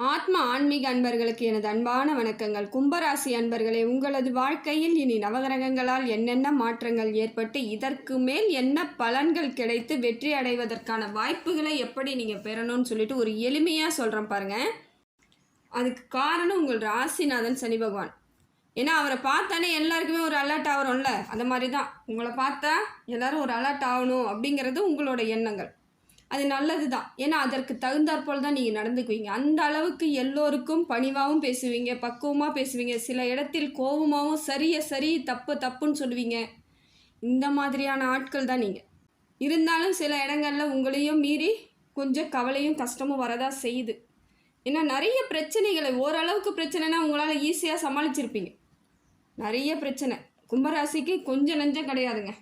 ஆத்ம ஆன்மீக அன்பர்களுக்கு எனது அன்பான வணக்கங்கள். கும்பராசி அன்பர்களே உங்களது வாழ்க்கையில் இனி நவகிரகங்களால் என்னென்ன மாற்றங்கள் ஏற்பட்டு இதற்கு மேல் என்ன பலன்கள் கிடைத்து வெற்றி அடைவதற்கான வாய்ப்புகளை எப்படி நீங்கள் பெறணும்னு சொல்லிட்டு ஒரு எளிமையாக சொல்கிறேன் பாருங்கள் அதுக்கு காரணம் உங்கள் ராசிநாதன் சனி பகவான். ஏன்னா அவரை பார்த்தாலே எல்லாருக்குமே ஒரு அலர்ட் ஆகிறோம்ல அந்த மாதிரி தான் உங்களை பார்த்தா எல்லாரும் ஒரு அலர்ட் ஆகணும் அப்படிங்கிறது உங்களோட எண்ணங்கள். அது நல்லது தான் ஏன்னா அதற்கு தகுந்தாற்போல் தான் நீங்கள் நடந்துக்குவீங்க. அந்த அளவுக்கு எல்லோருக்கும் பணிவாகவும் பேசுவீங்க பக்குவமாக பேசுவீங்க. சில இடத்தில் கோபமாகவும் சரியை சரி தப்பு தப்புன்னு சொல்லுவீங்க. இந்த மாதிரியான ஆட்கள் தான் நீங்கள் இருந்தாலும் சில இடங்களில் உங்களையும் மீறி கொஞ்சம் கவலையும் கஷ்டமும் வரதா செய்யுது. ஏன்னா நிறைய பிரச்சனைகளை ஓரளவுக்கு பிரச்சனைனா உங்களால் ஈஸியாக சமாளிச்சிருப்பீங்க. நிறைய பிரச்சனை. கும்பராசிக்கு கொஞ்சம் நஞ்சம் கிடையாதுங்க.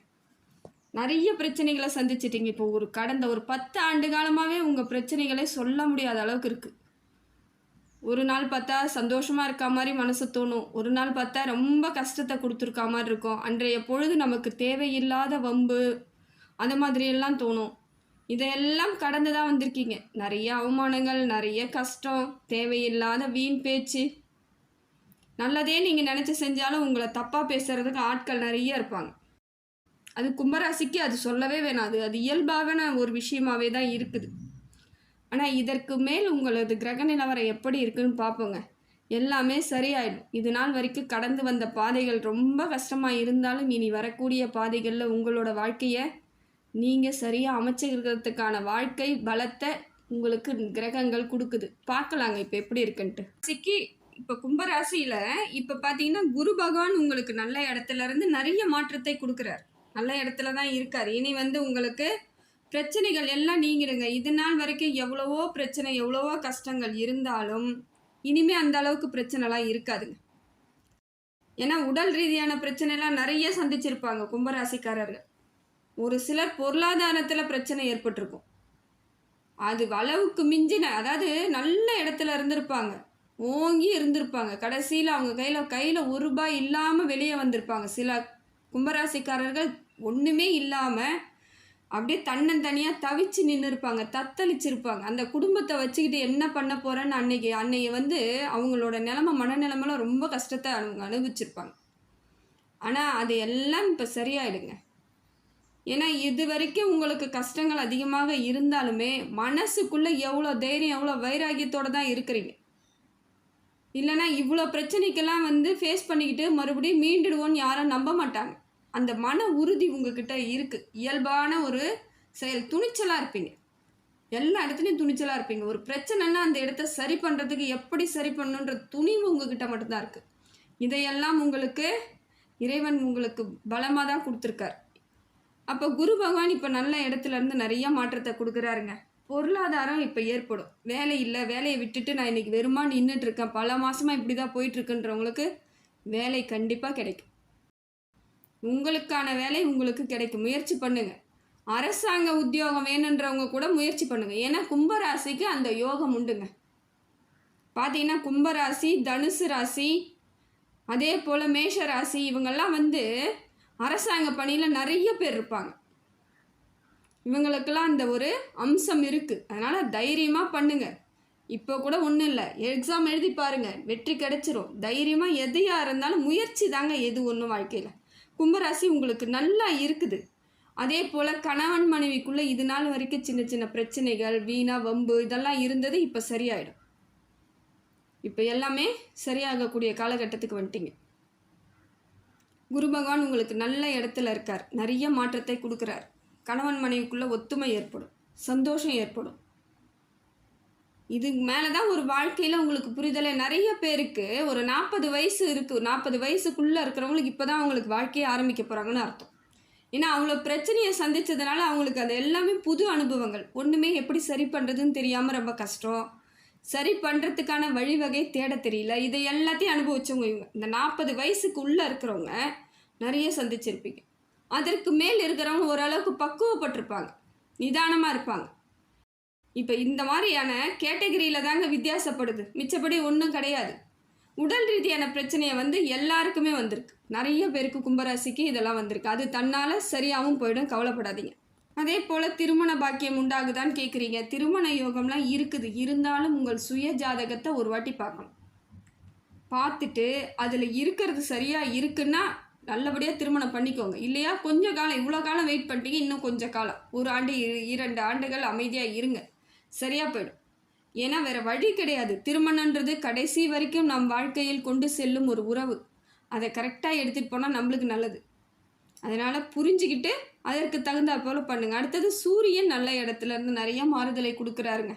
நிறைய பிரச்சனைகளை சந்திச்சிட்டிங்க. இப்போ ஒரு கடந்த ஒரு பத்து ஆண்டு காலமாகவே உங்கள் பிரச்சனைகளை சொல்ல முடியாத அளவுக்கு இருக்குது ஒரு நாள் பார்த்தா சந்தோஷமாக இருக்க மாதிரி மனசு தோணும். ஒரு நாள் பார்த்தா ரொம்ப கஷ்டத்தை கொடுத்துருக்கா மாதிரி இருக்கும். அன்றைய பொழுது நமக்கு தேவையில்லாத வம்பு அந்த மாதிரியெல்லாம் தோணும். இதையெல்லாம் கடந்து தான் வந்திருக்கீங்க. நிறைய அவமானங்கள் நிறைய கஷ்டம் தேவையில்லாத வீண் பேச்சு. நல்லதே நீங்கள் நினச்சி செஞ்சாலும் உங்களை தப்பாக பேசுகிறதுக்கு ஆட்கள் நிறைய இருப்பாங்க. அது கும்பராசிக்கு அது சொல்லவே வேணாம். அது அது இயல்பான ஒரு விஷயமாவே தான் இருக்குது. ஆனால் இதற்கு மேல் உங்களது கிரக நிலவரம் எப்படி இருக்குன்னு பார்ப்போங்க. எல்லாமே சரியாயிடும். இது நாள் வரைக்கும் கடந்து வந்த பாதைகள் ரொம்ப கஷ்டமாக இருந்தாலும் இனி வரக்கூடிய பாதைகளில் உங்களோட வாழ்க்கையை நீங்கள் சரியாக அமைச்சுக்கிறதுக்கான வாழ்க்கை பலத்தை உங்களுக்கு கிரகங்கள் கொடுக்குது. பார்க்கலாங்க இப்போ எப்படி இருக்குன்ட்டு. சிக்கி இப்போ கும்பராசியில் இப்போ பார்த்தீங்கன்னா குரு பகவான் உங்களுக்கு நல்ல இடத்துல இருந்து நிறைய மாற்றத்தை கொடுக்குறாரு. நல்ல இடத்துல தான் இருக்கார். இனி வந்து உங்களுக்கு பிரச்சனைகள் எல்லாம் நீங்கிடுங்க. இது நாள் வரைக்கும் எவ்வளவோ பிரச்சனை எவ்வளவோ கஷ்டங்கள் இருந்தாலும் இனிமே அந்த அளவுக்கு பிரச்சனைலாம் இருக்காதுங்க. ஏன்னா உடல் ரீதியான பிரச்சனைலாம் நிறைய சந்திச்சிருப்பாங்க கும்பராசிக்காரர்கள். ஒரு சிலர் பொருளாதாரத்தில் பிரச்சனை ஏற்பட்டிருக்கும். அது அளவுக்கு மிஞ்சின அதாவது நல்ல இடத்துல இருந்திருப்பாங்க. ஓங்கி இருந்திருப்பாங்க. கடைசியில் அவங்க கையில் கையில் ஒரு ரூபாய் இல்லாமல் வெளியே வந்திருப்பாங்க. சில கும்பராசிக்காரர்கள் ஒன்றுமே இல்லாமல் அப்படியே தன்னந்தனியாக தவிச்சு நின்று இருப்பாங்க தத்தளிச்சிருப்பாங்க. அந்த குடும்பத்தை வச்சுக்கிட்டு என்ன பண்ண போகிறேன்னு அன்னைக்கு அன்னைக்கு வந்து அவங்களோட நிலமை மனநிலமெல்லாம் ரொம்ப கஷ்டத்தை அவங்க அனுபவிச்சிருப்பாங்க. ஆனால் அது எல்லாம் இப்போ சரியாயிடுங்க. ஏன்னா இது வரைக்கும் உங்களுக்கு கஷ்டங்கள் அதிகமாக இருந்தாலுமே மனசுக்குள்ளே எவ்வளோ தைரியம் எவ்வளோ வைராகியத்தோடு தான் இருக்கிறீங்க. இல்லைனா இவ்வளோ பிரச்சனைக்கெல்லாம் வந்து ஃபேஸ் பண்ணிக்கிட்டு மறுபடியும் மீண்டுடுவோன்னு யாரும் நம்ப மாட்டாங்க. அந்த மன உறுதி உங்ககிட்ட இருக்குது இயல்பான ஒரு செயல். துணிச்சலாக இருப்பீங்க. எல்லா இடத்துலையும் துணிச்சலாக இருப்பீங்க. ஒரு பிரச்சனைனா அந்த இடத்த சரி பண்ணுறதுக்கு எப்படி சரி பண்ணணுன்ற துணிவு உங்ககிட்ட மட்டும்தான் இருக்குது இதையெல்லாம் உங்களுக்கு இறைவன் உங்களுக்கு பலமாக தான் கொடுத்துருக்கார். அப்போ குரு பகவான் இப்போ நல்ல இடத்துல இருந்து நிறைய மாற்றத்தை கொடுக்குறாருங்க. பொருளாதாரம் இப்போ ஏற்படும். வேலை இல்லை வேலையை விட்டுட்டு நான் இன்றைக்கி வெறுமா நின்றுட்டு இருக்கேன். பல மாதமாக இப்படி தான் போயிட்டுருக்குன்றவங்களுக்கு வேலை கண்டிப்பாக கிடைக்கும். உங்களுக்கான வேலை உங்களுக்கு கிடைக்கும். முயற்சி பண்ணுங்க. அரசாங்க உத்தியோகம் வேணுன்றவங்க கூட முயற்சி பண்ணுங்க. ஏன்னா கும்பராசிக்கு அந்த யோகம் உண்டுங்க. பார்த்தீங்கன்னா கும்பராசி தனுசு ராசி அதே போல் மேஷ ராசி இவங்கெல்லாம் வந்து அரசாங்க பணியில் நிறைய பேர் இருப்பாங்க. இவங்களுக்கெல்லாம் அந்த ஒரு அம்சம் இருக்குது அதனால் தைரியமாக பண்ணுங்கள் இப்போ கூட ஒன்றும் இல்லை. எக்ஸாம் எழுதி பாருங்கள் வெற்றி கிடச்சிரும். தைரியமாக எதையாக இருந்தாலும் முயற்சி தாங்க எது ஒன்றும் வாழ்க்கையில். கும்பராசி உங்களுக்கு நல்லா இருக்குது. அதே போல் கணவன் மனைவிக்குள்ளே இது நாள் வரைக்கும் சின்ன சின்ன பிரச்சனைகள் வீணா வம்பு இதெல்லாம் இருந்தது இப்போ சரியாயிடும். இப்போ எல்லாமே சரியாகக்கூடிய காலகட்டத்துக்கு வந்துட்டீங்க. குரு பகவான் உங்களுக்கு நல்ல இடத்துல இருக்கார். நிறைய மாற்றத்தை கொடுக்குறார். கணவன் மனைவிக்குள்ளே ஒத்துமை ஏற்படும். சந்தோஷம் ஏற்படும். இது மேலே தான் ஒரு வாழ்க்கையில் உங்களுக்கு புரிதலை. நிறைய பேருக்கு ஒரு நாற்பது வயசு இருக்குது நாற்பது வயசுக்குள்ளே இருக்கிறவங்களுக்கு இப்போ தான் அவங்களுக்கு வாழ்க்கையை ஆரம்பிக்க போகிறாங்கன்னு அர்த்தம். ஏன்னா அவ்வளோ பிரச்சனையை சந்தித்ததுனால அவங்களுக்கு அது எல்லாமே புது அனுபவங்கள். ஒன்றுமே எப்படி சரி பண்ணுறதுன்னு தெரியாமல் ரொம்ப கஷ்டம். சரி பண்ணுறதுக்கான வழிவகை தேட தெரியல. இதை எல்லாத்தையும் அனுபவிச்சவங்க இவங்க. இந்த நாற்பது வயசுக்கு உள்ளே இருக்கிறவங்க நிறைய சந்திச்சிருப்பீங்க. அதற்கு மேல் இருக்கிறவங்க ஓரளவுக்கு பக்குவப்பட்டிருப்பாங்க. நிதானமாக இருப்பாங்க. இப்போ இந்த மாதிரியான கேட்டகரியில் தாங்க வித்தியாசப்படுது. மிச்சப்படி ஒன்றும் கிடையாது. உடல் ரீதியான பிரச்சனையை வந்து எல்லாருக்குமே வந்திருக்கு. நிறைய பேருக்கு கும்பராசிக்கு இதெல்லாம் வந்திருக்கு. அது தன்னால் சரியாகவும் போயிடும். கவலைப்படாதீங்க. அதே போல் திருமண பாக்கியம் உண்டாகுதான்னு கேட்குறீங்க திருமண யோகம்லாம் இருக்குது. இருந்தாலும் உங்கள் சுய ஜாதகத்தை ஒரு வாட்டி பார்க்கணும். பார்த்துட்டு அதில் இருக்கிறது சரியாக இருக்குன்னா நல்லபடியாக திருமணம் பண்ணிக்கோங்க. இல்லையா? கொஞ்சம் காலம் இவ்வளோ காலம் வெயிட் பண்ணிட்டீங்க. இன்னும் கொஞ்சம் காலம். ஒரு ஆண்டு இரண்டு ஆண்டுகள் அமைதியாக இருங்க. சரியாக போயிடும். ஏன்னா வேறு வழி கிடையாது. திருமணன்றது கடைசி வரைக்கும் நம் வாழ்க்கையில் கொண்டு செல்லும் ஒரு உறவு. அதை கரெக்டாக எடுத்துகிட்டு போனால் நம்மளுக்கு நல்லது. அதனால் புரிஞ்சுக்கிட்டு அதற்கு தகுந்த போல் பண்ணுங்கள் அடுத்தது சூரியன் நல்ல இடத்துல இருந்து நிறைய மாறுதலை கொடுக்குறாருங்க.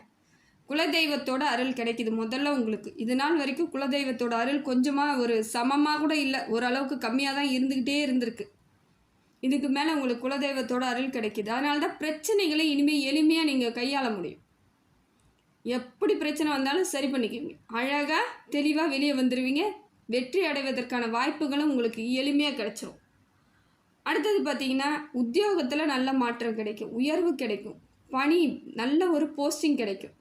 குலதெய்வத்தோட அருள் கிடைக்குது முதல்ல உங்களுக்கு. இது நாள் வரைக்கும் குலதெய்வத்தோட அருள் கொஞ்சமாக ஒரு சமமாக கூட இல்லை. ஓரளவுக்கு கம்மியாக தான் இருந்துக்கிட்டே இருந்திருக்கு. இதுக்கு மேலே உங்களுக்கு குலதெய்வத்தோட அருள் கிடைக்குது. அதனால தான் பிரச்சனைகளை இனிமேல் எளிமையாக நீங்கள் கையாள முடியும். எப்படி பிரச்சனை வந்தாலும் சரி பண்ணிக்குவீங்க. அழகாக தெளிவாக வெளியே வந்துடுவீங்க வெற்றி அடைவதற்கான வாய்ப்புகளும் உங்களுக்கு எளிமையாக கிடைச்சிரும். அடுத்தது பார்த்தீங்கன்னா உத்தியோகத்தில் நல்ல மாற்றம் கிடைக்கும். உயர்வு கிடைக்கும். பணி நல்ல ஒரு போஸ்டிங் கிடைக்கும்.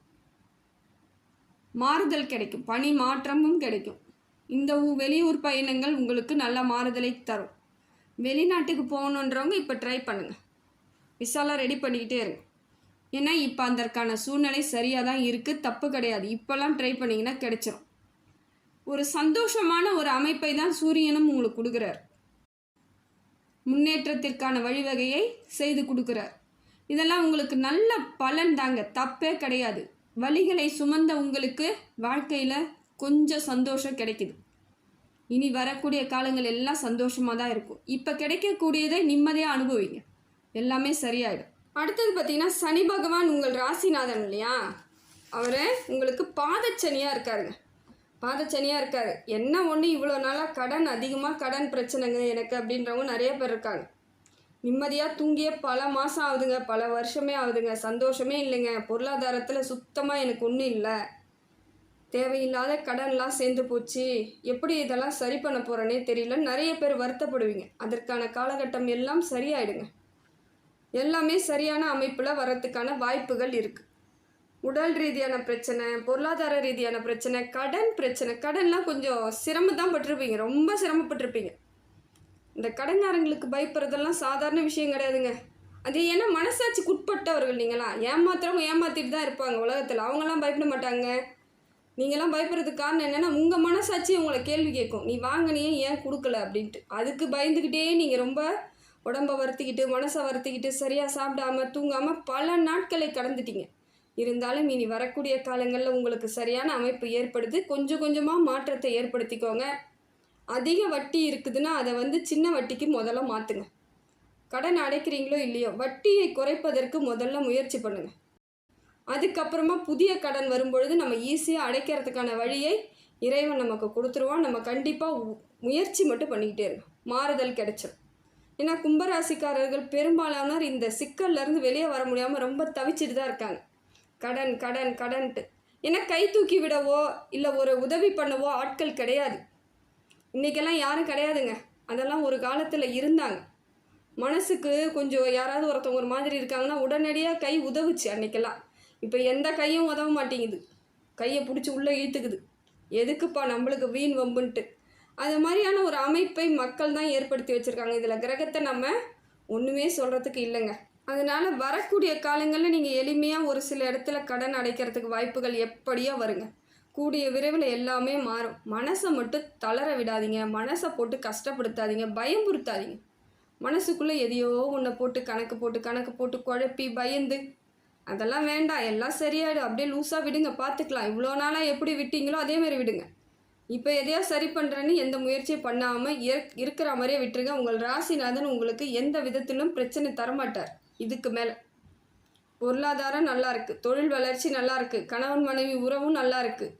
மாறுதல் கிடைக்கும். பணி மாற்றமும் கிடைக்கும். இந்த ஊ- வெளியூர் பயணங்கள் உங்களுக்கு நல்ல மாறுதலை தரும். வெளிநாட்டுக்கு போகணுன்றவங்க இப்போ ட்ரை பண்ணுங்கள் விசாலாம் ரெடி பண்ணிக்கிட்டே இருங்க. ஏன்னா இப்போ அதற்கான சூழ்நிலை சரியாக தான் இருக்குது தப்பு கிடையாது. இப்போல்லாம் ட்ரை பண்ணிங்கன்னா கிடைச்சிரும். ஒரு சந்தோஷமான ஒரு அமைப்பை தான் சூரியனும் உங்களுக்கு கொடுக்குறார். முன்னேற்றத்திற்கான வழிவகையை செய்து கொடுக்குறார். இதெல்லாம் உங்களுக்கு நல்ல பலன் தாங்க. தப்பே கிடையாது. வழிகளை சுமந்த உங்களுக்கு வாழ்க்கையில் கொஞ்சம் சந்தோஷம் கிடைக்குது. இனி வரக்கூடிய காலங்கள் எல்லாம் சந்தோஷமாக தான் இருக்கும். இப்போ கிடைக்கக்கூடியதை நிம்மதியாக அனுபவிங்க. எல்லாமே சரியாயிடும். அடுத்தது பார்த்தீங்கன்னா சனி பகவான் உங்கள் ராசிநாதன் இல்லையா? அவர் உங்களுக்கு பாதச்சனியாக இருக்காருங்க. பாதச்சனியாக இருக்கார். என்ன ஒன்று இவ்வளோ நாளாக கடன் அதிகமாக கடன் பிரச்சனைங்க எனக்கு அப்படின்றவங்க நிறைய பேர் இருக்காங்க. நிம்மதியாக தூங்கிய பல மாதம் ஆகுதுங்க. பல வருஷமே ஆகுதுங்க. சந்தோஷமே இல்லைங்க. பொருளாதாரத்தில் சுத்தமாக எனக்கு ஒன்றும் இல்லை. தேவையில்லாத கடன்லாம் சேர்ந்து போச்சு. எப்படி இதெல்லாம் சரி பண்ண போகிறேனே தெரியல நிறைய பேர் வருத்தப்படுவீங்க. அதற்கான காலகட்டம் எல்லாம் சரியாயிடுங்க. எல்லாமே சரியான அமைப்பில் வரத்துக்கான வாய்ப்புகள் இருக்குது உடல் ரீதியான பிரச்சனை பொருளாதார ரீதியான பிரச்சனை கடன் பிரச்சனை கடன்லாம் கொஞ்சம் சிரமம் தான் பட்டிருப்பீங்க. ரொம்ப சிரமப்பட்டிருப்பீங்க. இந்த கடன்காரங்களுக்கு பயப்படுறதெல்லாம் சாதாரண விஷயம் கிடையாதுங்க. அது ஏன்னா மனசாட்சிக்கு உட்பட்டவர்கள் நீங்களாம் ஏமாத்துறவங்க ஏமாத்திட்டு தான் இருப்பாங்க உலகத்தில். அவங்களாம் பயப்பட மாட்டாங்க. நீங்களாம் பயப்படுறதுக்கு காரணம் என்னென்னா உங்கள் மனசாட்சி உங்களை கேள்வி கேட்கும். நீ வாங்கினியே ஏன் கொடுக்கல அப்படின்ட்டு. அதுக்கு பயந்துக்கிட்டே நீங்கள் ரொம்ப உடம்ப வருத்திக்கிட்டு மனசை வருத்திக்கிட்டு சரியாக சாப்பிடாம தூங்காமல் பல நாட்களை கடந்துட்டீங்க. இருந்தாலும் இனி வரக்கூடிய காலங்களில் உங்களுக்கு சரியான அமைப்பு ஏற்படுது. கொஞ்சம் கொஞ்சமாக மாற்றத்தை ஏற்படுத்திக்கோங்க. அதிக வட்டி இருக்குதுன்னா அதை வந்து சின்ன வட்டிக்கு முதல்ல மாற்றுங்க கடன் அடைக்கிறீங்களோ இல்லையோ வட்டியை குறைப்பதற்கு முதல்ல முயற்சி பண்ணுங்கள் அதுக்கப்புறமா புதிய கடன் வரும்பொழுது நம்ம ஈஸியாக அடைக்கிறதுக்கான வழியை இறைவன் நமக்கு கொடுத்துருவான். நம்ம கண்டிப்பாக முயற்சி மட்டும் பண்ணிக்கிட்டே இருக்கோம் மாறுதல் கிடைச்சிடும் ஏன்னா கும்பராசிக்காரர்கள் பெரும்பாலானோர் இந்த சிக்கல்லேருந்து வெளியே வர முடியாமல் ரொம்ப தவிச்சிட்டு தான் இருக்காங்க. கடன் கடன் கடன்ட்டு. ஏன்னா கை தூக்கி விடவோ இல்லை ஒரு உதவி பண்ணவோ ஆட்கள் கிடையாது. இன்றைக்கெல்லாம் யாரும் கிடையாதுங்க. அதெல்லாம் ஒரு காலத்தில் இருந்தாங்க. மனசுக்கு கொஞ்சம் யாராவது ஒருத்தவங்க ஒரு மாதிரி இருக்காங்கன்னா உடனடியாக கை உதவுச்சு அன்றைக்கெல்லாம் இப்போ எந்த கையும் உதவ மாட்டேங்குது. கையை பிடிச்சி உள்ளே இழுத்துக்குது. எதுக்குப்பா நம்மளுக்கு வீண் வம்புன்ட்டு. அது மாதிரியான ஒரு அமைப்பை மக்கள் தான் ஏற்படுத்தி வச்சுருக்காங்க. இதில் கிரகத்தை நம்ம ஒன்றுமே சொல்கிறதுக்கு இல்லைங்க. அதனால் வரக்கூடிய காலங்களில் நீங்கள் எளிமையாக ஒரு சில இடத்துல கடன் அடைக்கிறதுக்கு வாய்ப்புகள் எப்படியோ வருங்க. கூடிய விரைவில் எல்லாமே மாறும். மனசை மட்டும் தளர விடாதீங்க. மனசை போட்டு கஷ்டப்படுத்தாதீங்க. பயம்புறுத்தாதீங்க மனசுக்குள்ளே எதையோ ஒன்றை போட்டு கணக்கு போட்டு கணக்கு போட்டு குழப்பி பயந்து. அதெல்லாம் வேண்டாம். எல்லாம் சரியாயிடும். அப்படியே லூஸாக விடுங்க. பார்த்துக்கலாம். இவ்வளோ நாளாக எப்படி விட்டீங்களோ அதேமாரி விடுங்க. இப்போ எதையோ சரி பண்ணுறேன்னு எந்த முயற்சியும் பண்ணாமல் இருக்கிற மாதிரியே விட்டுருங்க. உங்கள் ராசிநாதன் உங்களுக்கு எந்த விதத்திலும் பிரச்சனை தரமாட்டார். இதுக்கு மேலே. பொருளாதாரம் நல்லா இருக்குது தொழில் வளர்ச்சி நல்லா இருக்குது கணவன் மனைவி உறவும் நல்லா இருக்குது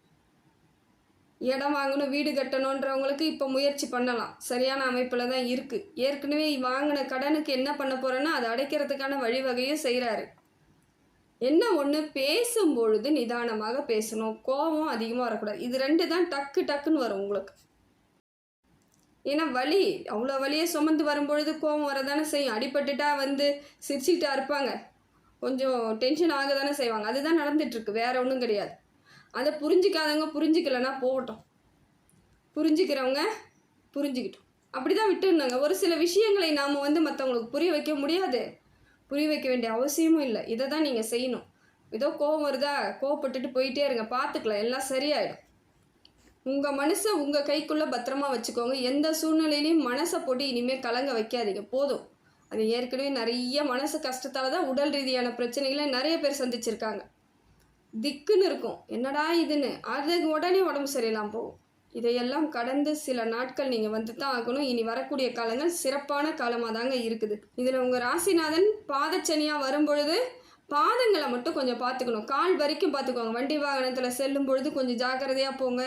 இடம் வாங்கணும் வீடு கட்டணுன்றவங்களுக்கு இப்போ முயற்சி பண்ணலாம். சரியான அமைப்பில் தான் இருக்குது ஏற்கனவே வாங்கின கடனுக்கு என்ன பண்ண போகிறேன்னா அதை அடைக்கிறதுக்கான வழிவகையும் செய்கிறாரு என்ன ஒன்று பேசும் பொழுது நிதானமாக பேசணும். கோபம் அதிகமாக வரக்கூடாது. இது ரெண்டு தான் டக்கு டக்குன்னு வரும் உங்களுக்கு. ஏன்னா வலி அவ்வளோ வலியை சுமந்து வரும்பொழுது கோபம் வரதானே செய்யும். அடிபட்டுட்டா வந்து சிரிச்சுக்கிட்டா இருப்பாங்க. கொஞ்சம் டென்ஷன் ஆக தானே செய்வாங்க. அதுதான் நடந்துட்டுருக்கு. வேற ஒன்றும் கிடையாது. அதை புரிஞ்சிக்காதவங்க புரிஞ்சிக்கலைன்னா போகட்டும். புரிஞ்சுக்கிறவங்க புரிஞ்சுக்கிட்டோம். அப்படி தான் விட்டுருந்தாங்க. ஒரு சில விஷயங்களை நாம் வந்து மற்றவங்களுக்கு புரிய வைக்க முடியாது. புரிய வைக்க வேண்டிய அவசியமும் இல்லை. இதை தான் நீங்கள் செய்யணும். ஏதோ கோவம் வருதா? கோவப்பட்டுட்டு போயிட்டே இருங்க. பார்த்துக்கலாம். எல்லாம் சரியாயிடும். உங்கள் மனசை உங்கள் கைக்குள்ளே பத்திரமா வச்சுக்கோங்க. எந்த சூழ்நிலையிலையும் மனசை போட்டு இனிமேல் கலங்க வைக்காதீங்க. போதும். அது ஏற்கனவே நிறைய மனசு கஷ்டத்தால் தான் உடல் ரீதியான பிரச்சனைகளை நிறைய பேர் சந்திச்சிருக்காங்க. திக்குன்னு இருக்கும். என்னடா இதுன்னு. அதுக்கு உடனே உடம்பு சரியில்லாமல் போகும். இதையெல்லாம் கடந்து சில நாட்கள் நீங்கள் வந்து தான் ஆகணும். இனி வரக்கூடிய காலங்கள் சிறப்பான காலமாக தாங்க இருக்குது. இதில் உங்கள் ராசிநாதன் பாதச்சனியாக வரும்பொழுது பாதங்களை மட்டும் கொஞ்சம் பார்த்துக்கணும். கால் வரைக்கும் பார்த்துக்கோங்க. வண்டி வாகனத்தில் செல்லும் பொழுது கொஞ்சம் ஜாக்கிரதையாக போங்க.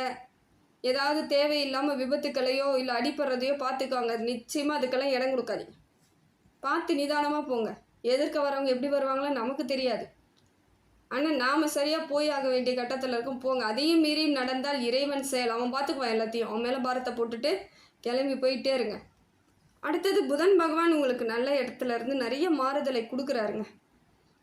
ஏதாவது தேவையில்லாமல் விபத்துக்களையோ இல்லை அடிப்படுறதையோ பார்த்துக்கோங்க. நிச்சயமாக அதுக்கெல்லாம் இடம் கொடுக்காதீங்க. பார்த்து நிதானமாக போங்க. எதிர்க்க வரவங்க எப்படி வருவாங்களோ நமக்கு தெரியாது. ஆனால் நாம் சரியாக போய் ஆக வேண்டிய கட்டத்தில் இருக்கும். போங்க. அதையும் மீறி நடந்தால் இறைவன் செயல். அவன் பார்த்துக்குவான் எல்லாத்தையும். அவன் மேலே பாரத்தை போட்டுட்டு கிளம்பி போயிட்டே இருங்க. அடுத்தது புதன் பகவான் உங்களுக்கு நல்ல இடத்துல இருந்து நிறைய மாறுதலை கொடுக்குறாருங்க.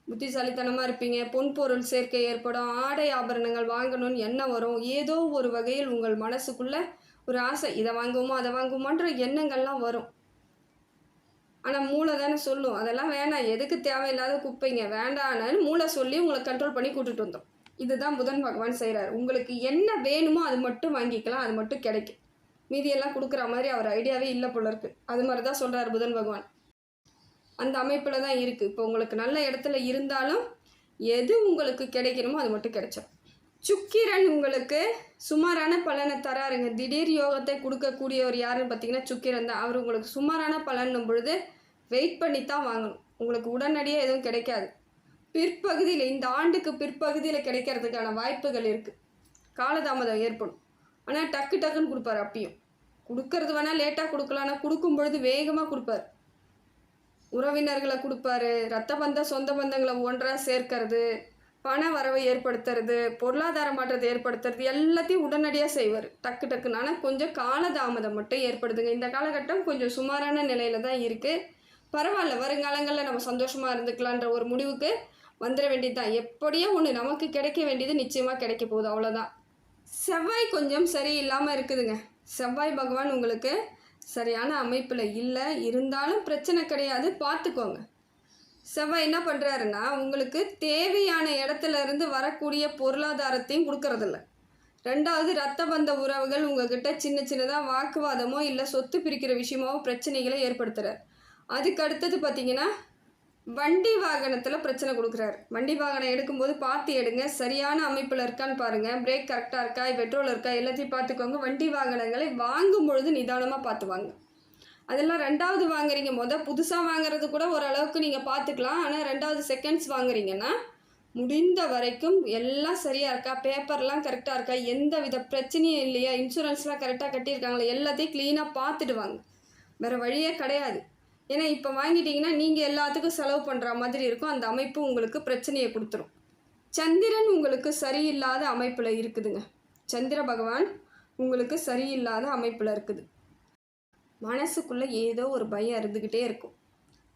புத்திசாலித்தனமாக இருப்பீங்க. பொன் பொருள் சேர்க்கை ஏற்படும். ஆடை ஆபரணங்கள் வாங்கணும்னு என்ன வரும். ஏதோ ஒரு வகையில் உங்கள் மனசுக்குள்ளே ஒரு ஆசை. இதை வாங்குவோமா அதை வாங்குவோமான்ற எண்ணங்கள்லாம் வரும். ஆனால் மூளை தானே சொல்லும். அதெல்லாம் வேணாம். எதுக்கு தேவையில்லாத குப்பைங்க? வேண்டான்னு மூளை சொல்லி உங்களை கண்ட்ரோல் பண்ணி கூட்டிட்டு வந்தோம். இதுதான் புதன் பகவான் செய்கிறார் உங்களுக்கு என்ன வேணுமோ அது மட்டும் வாங்கிக்கலாம். அது மட்டும் கிடைக்கும். மீதியெல்லாம் கொடுக்குற மாதிரி அவர் ஐடியாவே இல்லை போல இருக்கு. அது மாதிரி தான் சொல்கிறார் புதன் பகவான். அந்த அமைப்பில் தான் இருக்குது இப்போ உங்களுக்கு நல்ல இடத்துல இருந்தாலும் எது உங்களுக்கு கிடைக்கணுமோ அது மட்டும் கிடைச்சோம் சுக்கிரன் உங்களுக்கு சுமாரான பலனை தராருங்க. திடீர் யோகத்தை கொடுக்கக்கூடியவர் யாருன்னு பார்த்தீங்கன்னா சுக்கிரன் தான். அவர் உங்களுக்கு சுமாரான பலன்னும் பொழுது வெயிட் பண்ணி தான் வாங்கணும். உங்களுக்கு உடனடியாக எதுவும் கிடைக்காது. பிற்பகுதியில் இந்த ஆண்டுக்கு பிற்பகுதியில் கிடைக்கிறதுக்கான வாய்ப்புகள் இருக்குது காலதாமதம் ஏற்படும். ஆனால் டக்கு டக்குன்னு கொடுப்பாரு அப்பயும். கொடுக்கறது வேணால் லேட்டாக கொடுக்கலாம். ஆனால் கொடுக்கும் பொழுது வேகமாக கொடுப்பாரு. உறவினர்களை கொடுப்பாரு. ரத்த பந்த சொந்த பந்தங்களை ஒன்றாக சேர்க்கறது பண வரவை ஏற்படுத்துறது பொருளாதார மாற்றத்தை ஏற்படுத்துறது எல்லாத்தையும் உடனடியாக செய்வார். டக்கு டக்குன்னு. ஆனால் கொஞ்சம் காலதாமதம் மட்டும் ஏற்படுதுங்க. இந்த காலகட்டம் கொஞ்சம் சுமாரான நிலையில் தான் இருக்குது பரவாயில்ல வருங்காலங்களில் நம்ம சந்தோஷமாக இருந்துக்கலான்ற ஒரு முடிவுக்கு வந்துட வேண்டியது தான் எப்படியோ ஒன்று நமக்கு கிடைக்க வேண்டியது நிச்சயமாக கிடைக்க போகுது அவ்வளோதான் செவ்வாய் கொஞ்சம் சரியில்லாமல் இருக்குதுங்க. செவ்வாய் பகவான் உங்களுக்கு சரியான அமைப்பில் இல்லை. இருந்தாலும் பிரச்சனை கிடையாது. பார்த்துக்கோங்க செவ்வாய் என்ன பண்ணுறாருன்னா உங்களுக்கு தேவையான இடத்துல இருந்து வரக்கூடிய பொருளாதாரத்தையும் கொடுக்கறதில்ல. ரெண்டாவது ரத்த பந்த உறவுகள் உங்ககிட்ட சின்ன சின்னதாக வாக்குவாதமோ இல்லை சொத்து பிரிக்கிற விஷயமோ பிரச்சனைகளை ஏற்படுத்துகிறார் அதுக்கு அடுத்தது பார்த்தீங்கன்னா வண்டி வாகனத்தில் பிரச்சனை கொடுக்குறாரு. வண்டி வாகனம் எடுக்கும்போது பார்த்து எடுங்க சரியான அமைப்பில் இருக்கான்னு பாருங்கள் பிரேக் கரெக்டாக இருக்கா பெட்ரோல் இருக்கா எல்லாத்தையும் பார்த்துக்கோங்க. வண்டி வாகனங்களை வாங்கும் பொழுது நிதானமாக பார்த்து வாங்க அதெல்லாம் ரெண்டாவது வாங்குறீங்க. மொதல் புதுசாக வாங்குறது கூட ஓரளவுக்கு நீங்கள் பார்த்துக்கலாம். ஆனால் ரெண்டாவது செகண்ட்ஸ் வாங்குறீங்கன்னா முடிந்த வரைக்கும் எல்லாம் சரியாக இருக்கா பேப்பர்லாம் கரெக்டாக இருக்கா எந்த வித பிரச்சனையும் இல்லையா இன்சூரன்ஸ்லாம் கரெக்டாக கட்டியிருக்காங்களா எல்லாத்தையும் க்ளீனாக பார்த்துட்டு வாங்க வேறு வழியே கிடையாது. ஏன்னா இப்போ வாங்கிட்டீங்கன்னா நீங்கள் எல்லாத்துக்கும் செலவு பண்ணுற மாதிரி இருக்கும். அந்த அமைப்பு உங்களுக்கு பிரச்சனையை கொடுத்துரும். சந்திரன் உங்களுக்கு சரியில்லாத அமைப்பில் இருக்குதுங்க. சந்திர பகவான் உங்களுக்கு சரியில்லாத அமைப்பில் இருக்குது. மனசுக்குள்ளே ஏதோ ஒரு பயம் இருந்துக்கிட்டே இருக்கும்.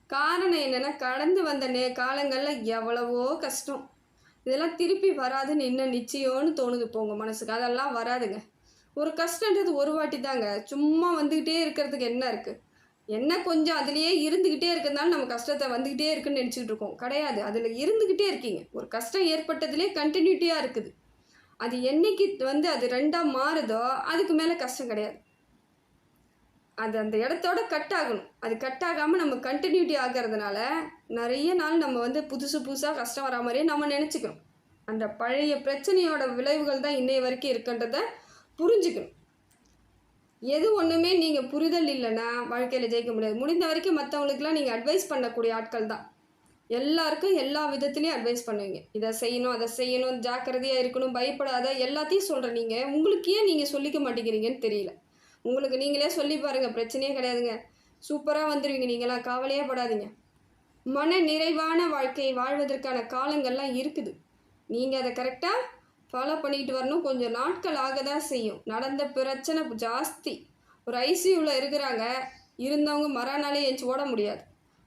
காரணம் என்னென்னா கடந்து வந்த நே காலங்களில் எவ்வளவோ கஷ்டம். இதெல்லாம் திருப்பி வராதுன்னு என்ன நிச்சயம்னு தோணுது போங்க மனசுக்கு. அதெல்லாம் வராதுங்க. ஒரு கஷ்டன்றது ஒரு வாட்டி தாங்க சும்மா வந்துக்கிட்டே இருக்கிறதுக்கு என்ன இருக்குது என்ன கொஞ்சம் அதுலேயே இருந்துக்கிட்டே இருக்கிறதுனால நம்ம கஷ்டத்தை வந்துக்கிட்டே இருக்குன்னு நினச்சிக்கிட்டு இருக்கோம். கிடையாது. அதில் இருந்துக்கிட்டே இருக்கீங்க. ஒரு கஷ்டம் ஏற்பட்டதுலேயே கண்டினியூட்டியாக இருக்குது. அது என்னைக்கு வந்து அது ரெண்டாக மாறுதோ அதுக்கு மேலே கஷ்டம் கிடையாது. அது அந்த இடத்தோட கட் ஆகணும். அது கட் ஆகாமல் நம்ம கண்டினியூட்டி ஆகிறதுனால நிறைய நாள் நம்ம வந்து புதுசு புதுசாக கஷ்டம் வரா மாதிரியே நம்ம நினச்சிக்கிறோம். அந்த பழைய பிரச்சனையோட விளைவுகள் தான் இன்னைய வரைக்கும் இருக்குன்றதை புரிஞ்சுக்கணும். எது ஒன்றுமே நீங்கள் புரிதல் இல்லைன்னா வாழ்க்கையில் ஜெயிக்க முடியாது. முடிந்த வரைக்கும் மற்றவங்களுக்குலாம் நீங்கள் அட்வைஸ் பண்ணக்கூடிய ஆட்கள் தான். எல்லாருக்கும் எல்லா விதத்துலேயும் அட்வைஸ் பண்ணுவீங்க. இதை செய்யணும் அதை செய்யணும் ஜாக்கிரதையாக இருக்கணும் பயப்படாத எல்லாத்தையும் சொல்கிற நீங்கள் உங்களுக்கு ஏன் நீங்கள் சொல்லிக்க மாட்டேங்கிறீங்கன்னு தெரியல. உங்களுக்கு நீங்களே சொல்லி பாருங்கள் பிரச்சனையே கிடையாதுங்க. சூப்பராக வந்துடுவீங்க நீங்களாம் கவலையே படாதீங்க. மன நிறைவான வாழ்க்கையை வாழ்வதற்கான காலங்கள்லாம் இருக்குது. நீங்கள் அதை கரெக்டாக ஃபாலோ பண்ணிக்கிட்டு வரணும். கொஞ்சம் நாட்கள் ஆக தான் செய்யும். நடந்த பிரச்சனை ஜாஸ்தி. ஒரு ஐசியூவில் இருக்கிறாங்க. இருந்தவங்க மறுநாளே எழுந்து ஓட முடியாது.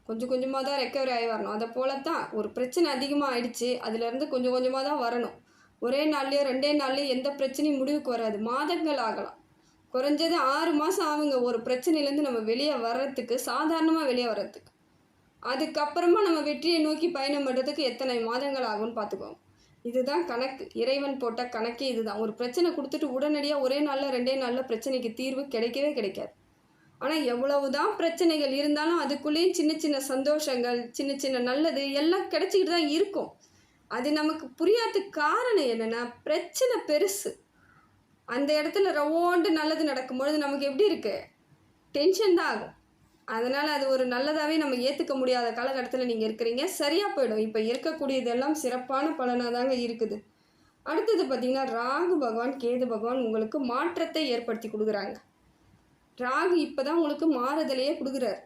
கொஞ்சம் கொஞ்சமாக தான் ரெக்கவரி ஆகி வரணும். அதை போல தான் ஒரு பிரச்சனை அதிகமாக ஆயிடுச்சு. அதுலேருந்து கொஞ்சம் கொஞ்சமாக தான் வரணும். ஒரே நாள்லேயோ ரெண்டே நாள்லேயோ எந்த பிரச்சனையும் முடிவுக்கு வராது. மாதங்கள் ஆகலாம். குறைஞ்சது ஆறு மாதம் ஆகுங்க. ஒரு பிரச்சனையிலேருந்து நம்ம வெளியே வர்றதுக்கு சாதாரணமாக வெளியே வர்றதுக்கு. அதுக்கப்புறமா நம்ம வெற்றியை நோக்கி பயணம் பண்ணுறதுக்கு எத்தனை மாதங்கள் ஆகும்னு பார்த்துக்கோங்க. இதுதான் கணக்கு. இறைவன் போட்ட கணக்கே இதுதான். ஒரு பிரச்சனை கொடுத்துட்டு உடனடியாக ஒரே நாளில் ரெண்டே நாளில் பிரச்சனைக்கு தீர்வு கிடைக்கவே கிடைக்காது. ஆனால் எவ்வளவு தான் பிரச்சனைகள் இருந்தாலும் அதுக்குள்ளேயும் சின்ன சின்ன சந்தோஷங்கள் சின்ன சின்ன நல்லது எல்லாம் கிடைச்சிக்கிட்டு தான் இருக்கும். அது நமக்கு புரியாத காரணம் என்னென்னா பிரச்சனை பெருசு. அந்த இடத்துல ரவோண்டு நல்லது நடக்கும்பொழுது நமக்கு எப்படி இருக்குது டென்ஷன் தான் ஆகும். அதனால் அது ஒரு நல்லதாகவே நம்ம ஏற்றுக்க முடியாத காலகட்டத்தில் நீங்கள் இருக்கிறீங்க. சரியாக போயிடும். இப்போ இருக்கக்கூடியதெல்லாம் சிறப்பான பலனாக தாங்க இருக்குது. அடுத்தது பார்த்திங்கன்னா ராகு பகவான் கேது பகவான் உங்களுக்கு மாற்றத்தை ஏற்படுத்தி கொடுக்குறாங்க. ராகு இப்போ தான் உங்களுக்கு மாறுதலையே கொடுக்குறார்.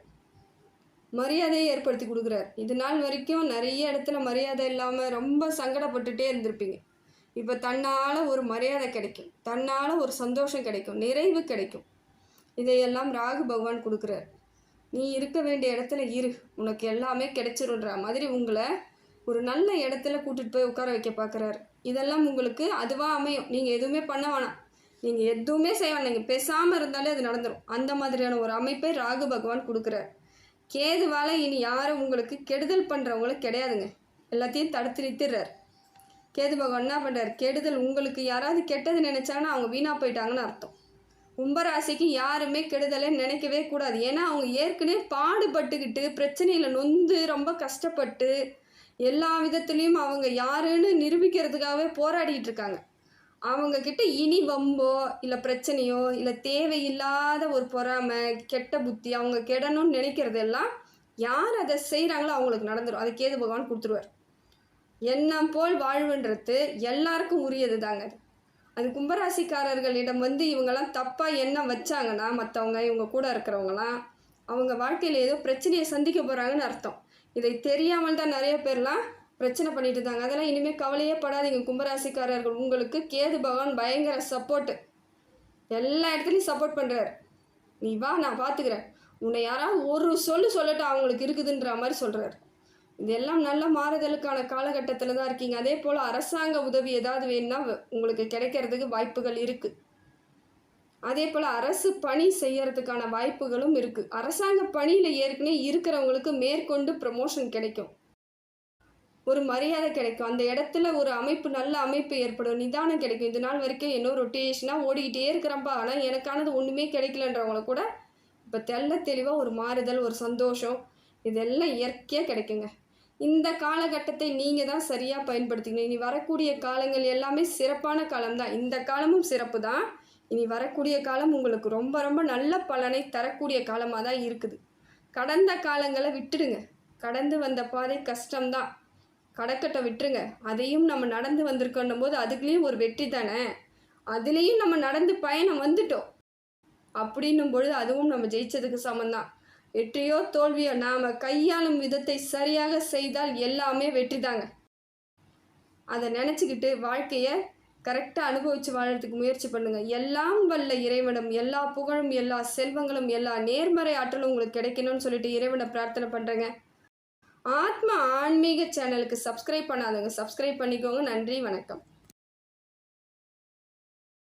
மரியாதையை ஏற்படுத்தி கொடுக்குறார். இது நாள் வரைக்கும் நிறைய இடத்துல மரியாதை இல்லாமல் ரொம்ப சங்கடப்பட்டுட்டே இருந்திருப்பீங்க. இப்போ தன்னால் ஒரு மரியாதை கிடைக்கும். தன்னால் ஒரு சந்தோஷம் கிடைக்கும். நிறைவு கிடைக்கும். இதையெல்லாம் ராகு பகவான் கொடுக்குறார். நீ இருக்க வேண்டிய இடத்துல இரு. உனக்கு எல்லாமே கிடைச்சிருன்ற மாதிரி உங்களை ஒரு நல்ல இடத்துல கூட்டிகிட்டு போய் உட்கார வைக்க பார்க்குறாரு இதெல்லாம் உங்களுக்கு அதுவாக அமையும். நீங்கள் எதுவுமே பண்ண வேணாம். நீங்கள் எதுவுமே செய்ய வேணாம். நீங்கள் பேசாமல் இருந்தாலே அது நடந்துடும் அந்த மாதிரியான ஒரு அமைப்பை ராகு பகவான் கொடுக்குறார். கேதுவால் இனி யாரும் உங்களுக்கு கெடுதல் பண்ணுறவங்களும் கிடையாதுங்க. எல்லாத்தையும் தடுத்து நிறுத்திடுறார். கேது பகவான் என்ன பண்ணுறார் கெடுதல் உங்களுக்கு யாராவது கெட்டது நினச்சாங்கன்னா அவங்க வீணாக போயிட்டாங்கன்னு அர்த்தம். கும்பராசிக்கு யாருமே கெடுதலை நினைக்கவே கூடாது. ஏன்னா அவங்க ஏற்கனவே பாடுபட்டுக்கிட்டு பிரச்சனையில் நொந்து ரொம்ப கஷ்டப்பட்டு எல்லா விதத்துலேயும் அவங்க யாருன்னு நிரூபிக்கிறதுக்காகவே போராடிக்கிட்டு இருக்காங்க. அவங்கக்கிட்ட இனி வம்போ இல்லை பிரச்சனையோ இல்லை தேவையில்லாத ஒரு பொறாமை கெட்ட புத்தி அவங்க கெடணும்னு நினைக்கிறதெல்லாம் யார் அதை செய்கிறாங்களோ அவங்களுக்கு நடந்துடும் அதை கேது பகவான் கொடுத்துருவார். என்ன போல் வாழ்வுன்றது எல்லாருக்கும் உரியது தாங்க அது. அது கும்பராசிக்காரர்களிடம் வந்து இவங்கெல்லாம் தப்பாக என்ன வச்சாங்கன்னா மற்றவங்க இவங்க கூட இருக்கிறவங்களாம் அவங்க வாழ்க்கையில் ஏதோ பிரச்சனையை சந்திக்க போகிறாங்கன்னு அர்த்தம். இதை தெரியாமல் தான் நிறைய பேர்லாம் பிரச்சனை பண்ணிட்டு இருந்தாங்க அதெல்லாம் இனிமேல் கவலையே படாதீங்க. கும்பராசிக்காரர்கள் உங்களுக்கு கேது பகவான் பயங்கர சப்போர்ட்டு எல்லா இடத்துலையும் சப்போர்ட் பண்ணுறாரு நீ வா நான் பார்த்துக்கிறேன் உன்னை யாராவது ஒரு சொல்லு சொல்லட்டும் அவங்களுக்கு இருக்குதுன்ற மாதிரி சொல்கிறாரு இதெல்லாம் நல்ல மாறுதலுக்கான காலகட்டத்தில் தான் இருக்கீங்க. அதே போல் அரசாங்க உதவி ஏதாவது வேணும்னா உங்களுக்கு கிடைக்கிறதுக்கு வாய்ப்புகள் இருக்குது அதே போல் அரசு பணி செய்யறதுக்கான வாய்ப்புகளும் இருக்குது அரசாங்க பணியில் ஏற்கனவே இருக்கிறவங்களுக்கு மேற்கொண்டு ப்ரமோஷன் கிடைக்கும். ஒரு மரியாதை கிடைக்கும். அந்த இடத்துல ஒரு அமைப்பு நல்ல அமைப்பு ஏற்படும். நிதானம் கிடைக்கும். இது நாள் வரைக்கும் என்ன ரொட்டேஷனாக ஓடிக்கிட்டே இருக்கிறப்பா ஆனால் எனக்கானது ஒன்றுமே கிடைக்கலன்றவங்கள கூட இப்போ தெல்ல தெளிவாக ஒரு மாறுதல் ஒரு சந்தோஷம் இதெல்லாம் இயற்கையாக கிடைக்குங்க. இந்த காலகட்டத்தை நீங்கள் தான் சரியாக பயன்படுத்திக்கணும். இனி வரக்கூடிய காலங்கள் எல்லாமே சிறப்பான காலம் தான். இந்த காலமும் சிறப்பு தான். இனி வரக்கூடிய காலம் உங்களுக்கு ரொம்ப ரொம்ப நல்ல பலனை தரக்கூடிய காலமாக தான் இருக்குது. கடந்த காலங்களை விட்டுடுங்க. கடந்து வந்த பாதை கஷ்டம்தான் கடக்கட்டை விட்டுருங்க. அதையும் நம்ம நடந்து வந்திருக்கோன்னும் போது அதுக்குலேயும் ஒரு வெற்றி தானே? அதுலேயும் நம்ம நடந்து பயணம் வந்துட்டோம். அப்படின்னும் பொழுது அதுவும் நம்ம ஜெயிச்சதுக்கு சமந்தான் வெற்றியோ தோல்வியோ நாம் கையாளும் விதத்தை சரியாக செய்தால் எல்லாமே வெற்றி தாங்க. அதை நினச்சிக்கிட்டு வாழ்க்கையை கரெக்டாக அனுபவித்து வாழறதுக்கு முயற்சி பண்ணுங்கள் எல்லாம் வல்ல இறைவனும் எல்லா புகழும் எல்லா செல்வங்களும் எல்லா நேர்மறை ஆற்றலும் உங்களுக்கு கிடைக்கணும்னு சொல்லிட்டு இறைவனை பிரார்த்தனை பண்ணுறேங்க ஆத்மா ஆன்மீக சேனலுக்கு சப்ஸ்கிரைப் பண்ணாதவங்க சப்ஸ்கிரைப் பண்ணிக்கோங்க. நன்றி வணக்கம்.